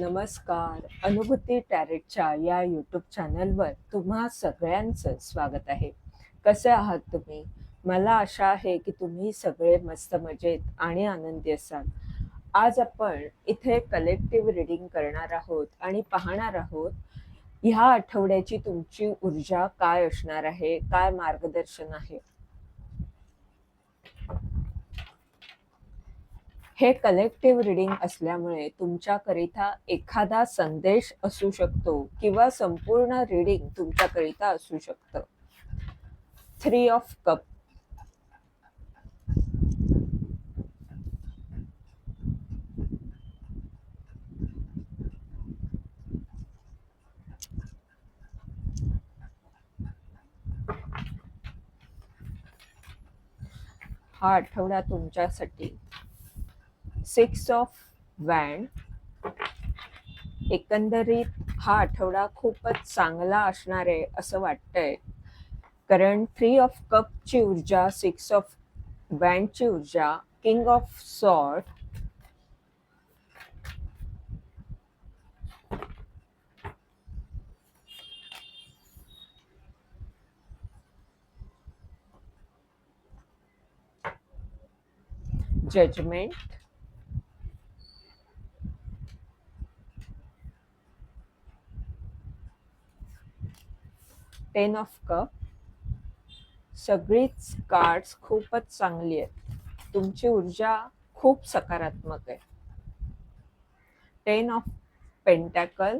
नमस्कार. अनुभूती टॅरेटच्या या यूट्यूब चॅनलवर तुम्हा सगळ्यांचं स्वागत आहे. कसे आहात तुम्ही? मला आशा आहे की तुम्ही सगळे मस्त मजेत आणि आनंदी असाल. आज आपण इथे कलेक्टिव्ह रीडिंग करणार आहोत आणि पाहणार आहोत ह्या आठवड्याची तुमची ऊर्जा काय असणार आहे? काय मार्गदर्शन आहे? हे कलेक्टिव्ह रिडिंग असल्यामुळे तुमच्याकरिता एखादा संदेश असू शकतो किंवा संपूर्ण रिडिंग तुमच्याकरिता असू शकतं. थ्री ऑफ कप हा आठवडा तुमच्यासाठी. सिक्स ऑफ वॅन एकंदरीत हा आठवडा खूपच चांगला असणार आहे असं वाटतंय. कारण थ्री ऑफ कपची ऊर्जा सिक्स ऑफ वॅनची ऊर्जा king of sword judgement ten of cup सगळीच कार्ड्स खूपच चांगली आहेत. तुमची ऊर्जा खूप सकारात्मक आहे. Ten of pentacle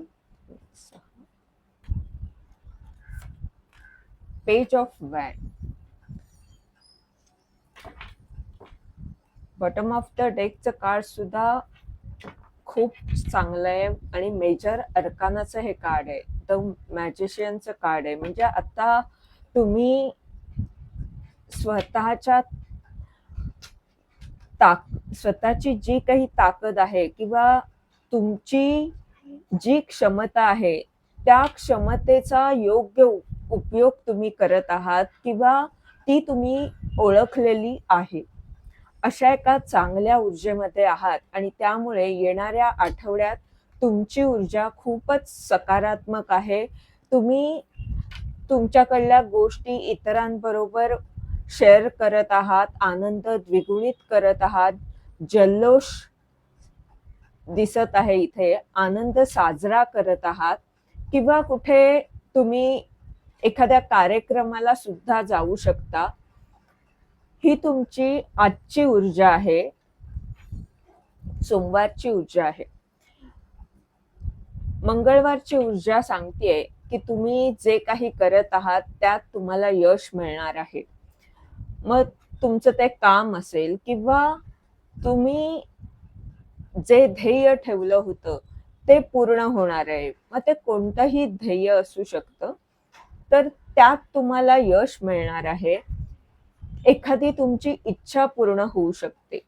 page of wand bottom of the डेकचं card सुद्धा खूप चांगलं आहे आणि मेजर अर्कानाचं हे कार्ड आहे. द मॅजिशियनचं कार्ड आहे. म्हणजे आता तुम्ही स्वतःच्या ताक स्वतःची जी काही ताकद आहे किंवा तुमची जी क्षमता आहे त्या क्षमतेचा योग्य उपयोग तुम्ही करत आहात किंवा ती तुम्ही ओळखलेली आहे. अशा एका चांगल्या ऊर्जेमध्ये आहात आणि त्यामुळे येणाऱ्या आठवड्यात तुमची ऊर्जा खूपच सकारात्मक आहे. तुम्ही तुमच्याकडल्या गोष्टी इतरांबरोबर शेअर करत आहात आनंद द्विगुणित करत आहात. जल्लोष दिसत आहे इथे आनंद साजरा करत आहात. किंवा कुठे तुम्ही एखाद्या कार्यक्रमाला सुद्धा जाऊ शकता. ही तुमची आजची ऊर्जा आहे. सोमवारची ऊर्जा आहे. मंगळवारची ऊर्जा सांगतेय की तुम्ही जे काही करत आहात त्यात तुम्हाला यश मिळणार आहे. मग तुमचं ते काम असेल किंवा तुम्ही जे ध्येय ठेवलं होतं ते पूर्ण होणार आहे. मग ते कोणतंही ध्येय असू शकतं. तर त्यात तुम्हाला यश मिळणार आहे. एखादी तुमची इच्छा पूर्ण होऊ शकते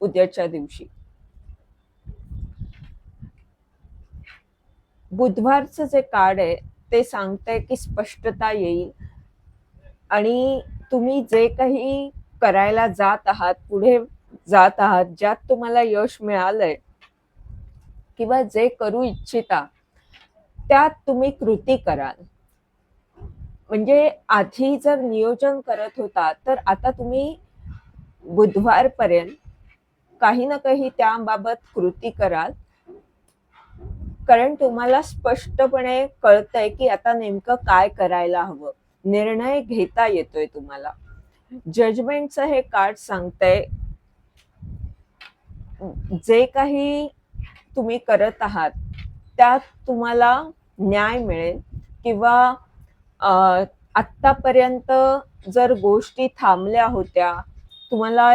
उद्याच्या दिवशी. बुधवारचं जे कार्ड आहे ते सांगतंय की स्पष्टता येईल. आणि तुम्ही जे काही करायला जात आहात पुढे जात आहात ज्यात तुम्हाला यश मिळालंय किंवा जे करू इच्छिता त्यात तुम्ही कृती कराल. म्हणजे आधी जर नियोजन करत होता तर आता तुम्ही बुधवारपर्यंत काही ना काही त्याबाबत कृती कराल. कारण तुम्हाला स्पष्टपणे कळतंय की आता नेमकं काय करायला हवं. निर्णय घेता येतोय तुम्हाला. जजमेंटचं हे कार्ड सांगतंय. जे काही तुम्ही करत आहात त्यात तुम्हाला न्याय मिळेल किंवा आत्तापर्यंत जर गोष्टी थांबल्या होत्या तुम्हाला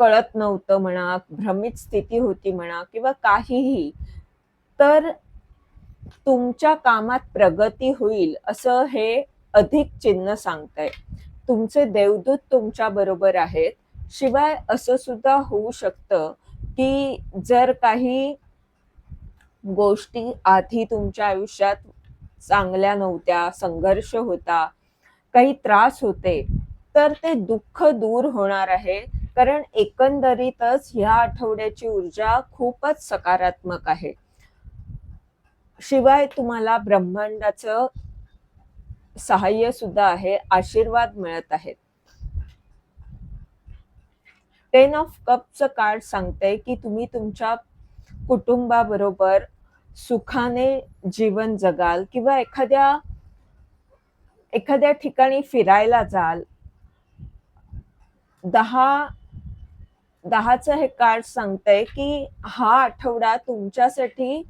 कळत नव्हतं म्हणा भ्रमित स्थिती होती म्हणा किंवा काहीही तर तुमच्या कामात प्रगती होईल असं हे अधिक चिन्ह सांगतंय. तुमचे देवदूत तुमच्या बरोबर आहेत. शिवाय असं सुद्धा होऊ शकतं की जर काही गोष्टी आधी तुमच्या आयुष्यात चांगल्या नव्हत्या संघर्ष होता काही त्रास होते तर ते दुःख दूर होणार आहे. कारण एकंदरीतच ह्या आठवड्याची ऊर्जा खूपच सकारात्मक आहे. शिवाय तुम्हाला ब्रह्मांडाचं सहाय्य सुद्धा आहे आशीर्वाद मिळत आहेत. टेन ऑफ कपचं कार्ड सांगते की तुम्ही तुमच्या कुटुंबाबरोबर सुखाने जीवन जगाल किंवा एखाद्या एखाद्या ठिकाणी फिरायला जाल. दहा दहाचं हे कार्ड सांगतंय की हा आठवडा तुमच्यासाठी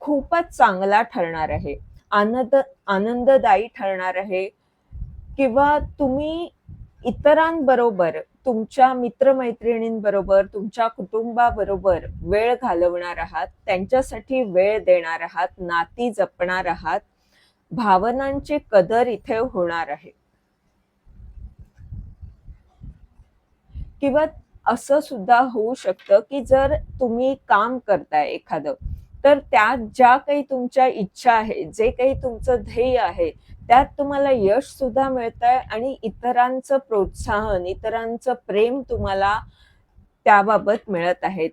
खूपच चांगला ठरणार आहे. आनंद आनंददायी ठरणार आहे. किंवा तुम्ही इतरांबरोबर तुमच्या मित्रमैत्रिणींबरोबर तुमच्या कुटुंबाबरोबर वेळ घालवणार आहात त्यांच्यासाठी वेळ देणार आहात नाती जपणार आहात भावनांची कदर इथे होणार आहे. किंवा असं सुद्धा होऊ शकतं की जर तुम्ही काम करताय एखादं तर त्यात ज्या काही तुमच्या इच्छा आहे जे काही तुमचं ध्येय आहे त्यात तुम्हाला यश सुद्धा मिळत आहे आणि इतरांचं प्रोत्साहन इतरांचं प्रेम तुम्हाला त्याबाबत मिळत आहेत.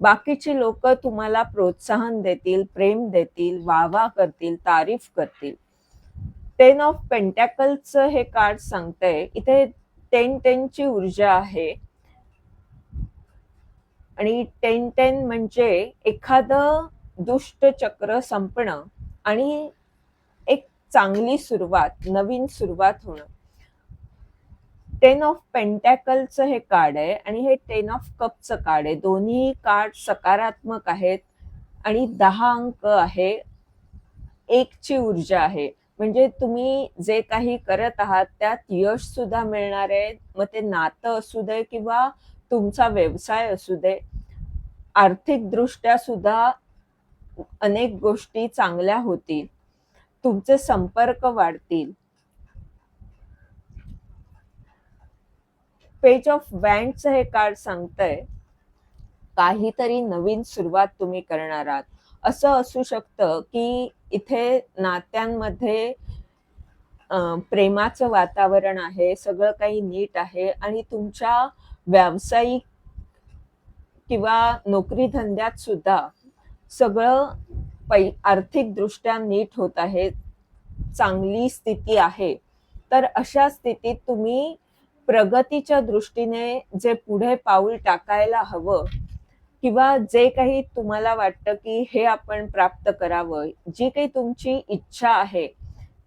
बाकीची लोक तुम्हाला प्रोत्साहन देतील प्रेम देतील वावा करतील तारीफ करतील. टेन ऑफ पेंटॅकलचं हे कार्ड सांगतंय. इथे टेन टेनची ऊर्जा आहे. आणि टेन टेन म्हणजे एखादं दुष्ट चक्र संपणं आणि एक चांगली सुरुवात नवीन सुरुवात होणं. टेन ऑफ पेंटॅकलचं हे कार्ड आहे आणि हे टेन ऑफ कपचं कार्ड आहे. दोन्ही कार्ड सकारात्मक आहेत आणि दहा अंक आहे. एकची ऊर्जा आहे. म्हणजे तुम्ही जे काही करत आहात त्यात यश सुद्धा मिळणार आहे. मग ते नातं असू दे किंवा तुमचा व्यवसाय असू दे आर्थिक दृष्ट्या सुद्धा अनेक गोष्टी चांगल्या होतील तुमचे संपर्क वाढतील. पेज ऑफ बँकचं हे कार्ड सांगतंय काहीतरी नवीन सुरुवात तुम्ही करणार आहात. असं असू शकतं की इथे नात्यांमध्ये प्रेमाचं वातावरण आहे सगळं काही नीट आहे आणि तुमच्या व्यावसायिक किंवा नोकरी धंद्यात सुद्धा सगळं पै आर्थिकदृष्ट्या नीट होत आहे चांगली स्थिती आहे. तर अशा स्थितीत तुम्ही प्रगतीच्या दृष्टीने जे पुढे पाऊल टाकायला हवं किंवा जे काही तुम्हाला वाटतं की हे आपण प्राप्त करावं जी काही तुमची इच्छा आहे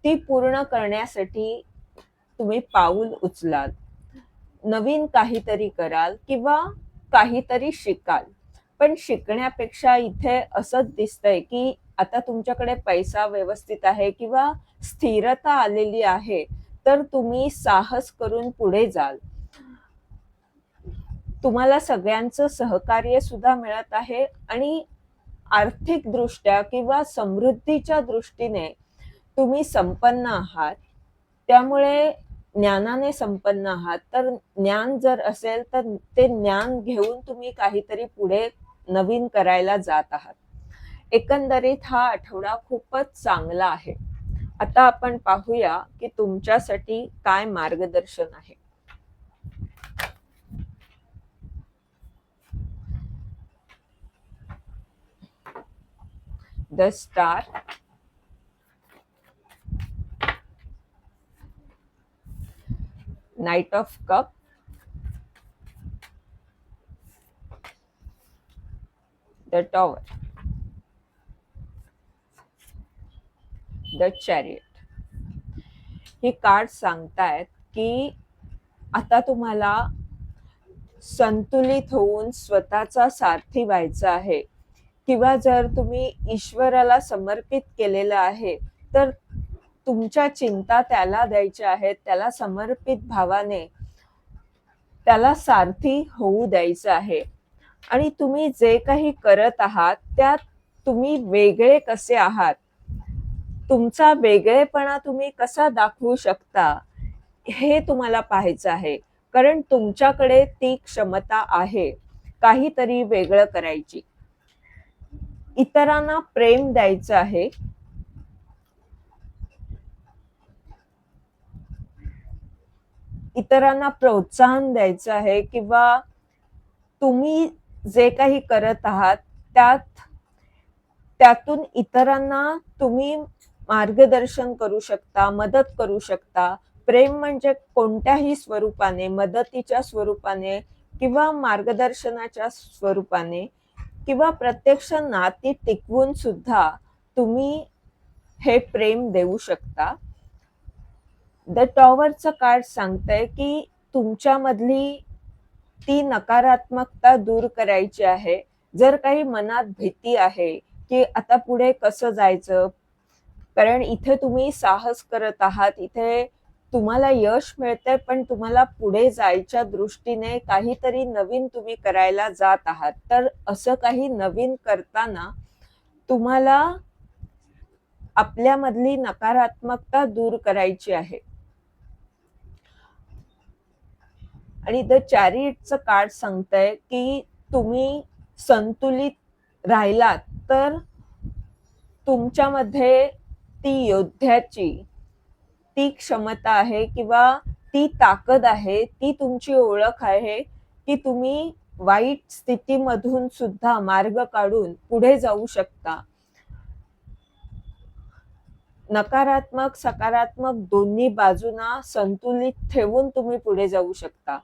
ती पूर्ण करण्यासाठी तुम्ही पाऊल उचलाल. नवीन काहीतरी कराल किंवा काहीतरी शिकाल. पण शिकण्यापेक्षा इथे असंच दिसतंय की आता तुमच्याकडे पैसा व्यवस्थित आहे किंवा स्थिरता आलेली आहे तर तुम्ही साहस करून पुढे जाल. तुम्हाला सगळ्यांचं सहकार्य सुद्धा मिळत आहे आणि आर्थिक दृष्ट्या किंवा समृद्धीच्या दृष्टीने तुम्ही संपन्न आहात. त्यामुळे ज्ञानाने संपन्न आहात. तर ज्ञान जर असेल तर ते ज्ञान घेऊन तुम्ही काहीतरी पुढे नवीन करायला जात आहात. एकंदरीत हा आठवडा खूपच चांगला आहे. आता आपण पाहूया की तुमच्यासाठी काय मार्गदर्शन आहे. The star knight of cup. The tower. The chariot he card सांगतायत की आता तुम्हाला संतुलित होऊन स्वतःचा सारथी व्हायचा आहे. किंवा जर तुम्ही ईश्वराला समर्पित केलेलं आहे तर तुमच्या चिंता त्याला द्यायच्या आहेत त्याला समर्पित भावाने त्याला सारथी होऊ द्यायचं आहे. आणि तुम्ही जे काही करत आहात त्यात तुम्ही वेगळे कसे आहात? तुमचा वेगळेपणा तुम्ही कसा दाखवू शकता? हे तुम्हाला पाहायचं आहे. कारण तुमच्याकडे ती क्षमता आहे. काहीतरी वेगळं करायची. इतरांना प्रेम द्यायचं आहे. इतरांना प्रोत्साहन द्यायचं आहे किंवा तुम्ही जे काही करत आहात त्यात त्यातून इतरांना तुम्ही मार्गदर्शन करू शकता मदत करू शकता. प्रेम म्हणजे कोणत्याही स्वरूपाने मदतीच्या स्वरूपाने किंवा मार्गदर्शनाच्या स्वरूपाने किंवा प्रत्यक्ष नाती टिकवून सुद्धा तुम्ही हे प्रेम देऊ शकता. द टॉवरचं कार्ड सांगतंय की तुमच्यामधली ती नकारात्मकता दूर करायची आहे. जर काही मनात भीती आहे की आता पुढे कसं जायचं? कारण इथे तुम्ही साहस करत आहात. इथे तुम्हाला यश मिळतंय पण तुम्हाला पुढे जायच्या दृष्टीने काहीतरी नवीन तुम्ही करायला जात आहात. तर असं काही नवीन करताना तुम्हाला आपल्यामधली नकारात्मकता दूर करायची आहे. आणि द चॅरिटचं कार्ड सांगतंय की तुम्ही संतुलित राहिलात तर तुमच्यामध्ये ती योद्ध्याची ती क्षमता आहे किंवा ती ताकद आहे ती तुमची ओळख आहे की तुम्ही वाईट स्थितीमधून सुद्धा मार्ग काढून पुढे जाऊ शकता. नकारात्मक सकारात्मक दोन्ही बाजूंना संतुलित ठेवून तुम्ही पुढे जाऊ शकता.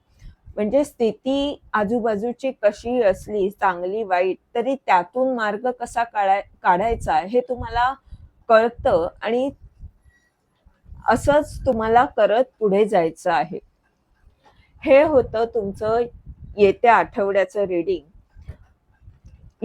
म्हणजे स्थिती आजूबाजूची कशी असली चांगली वाईट तरी त्यातून मार्ग कसा काढाय काढायचा हे तुम्हाला कळतं आणि असंच तुम्हाला करत पुढे जायचं आहे. हे होतं तुमचं येत्या आठवड्याचं रीडिंग